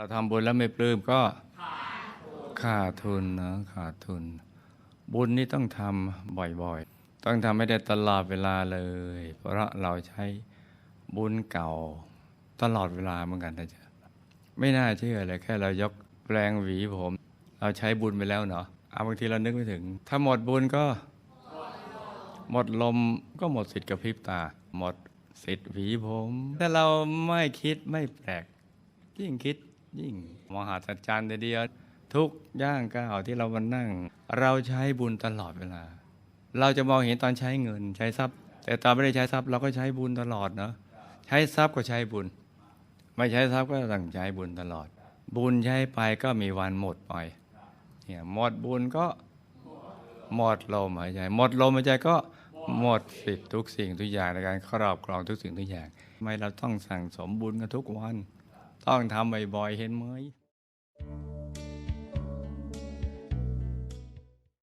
เราทำบุญแล้วไม่ปลื้มก็ขาดทุนนะขาดทุน บุญนี่ต้องทำบ่อยๆ ต้องทำให้ได้ตลอดเวลาเลย เพราะเราใช้บุญเก่าตลอดเวลาเหมือนกันนะจ๊ะไม่น่าเชื่อเลยแค่เรายกแปลงหวีผม เราใช้บุญไปแล้วเนาะเอาบางทีเรานึกไม่ถึง ถ้าหมดบุญก็ หมดลมก็หมดสิทธิ์กระพริบตา หมดสิทธิ์หวีผมถ้าเราไม่คิดไม่แปลกยิ่งคิด ยิ่ง มหาสัจจรรย์เดียว ทุกย่างก้าวที่เรามานั่ง เราใช้บุญตลอดเวลา เราจะมองเห็นตอนใช้เงินใช้ทรัพย์ แต่ตอนไม่ได้ใช้ทรัพย์เราก็ใช้บุญตลอดเนาะใช้ทรัพย์ก็ใช้บุญ ไม่ใช้ทรัพย์ก็ต้องใช้บุญตลอด บุญใช้ไปก็มีวันหมดไปเนี่ยหมดบุญก็หมดลมหายใจหมดลมหายใจก็หมดสิทธิ์ทุกสิ่งทุกอย่างในการครอบครองทุกสิ่งทุกอย่างทำไมเราต้องสั่งสมบุญกันทุกวัน ต้องทำบ่อยๆเห็นไหม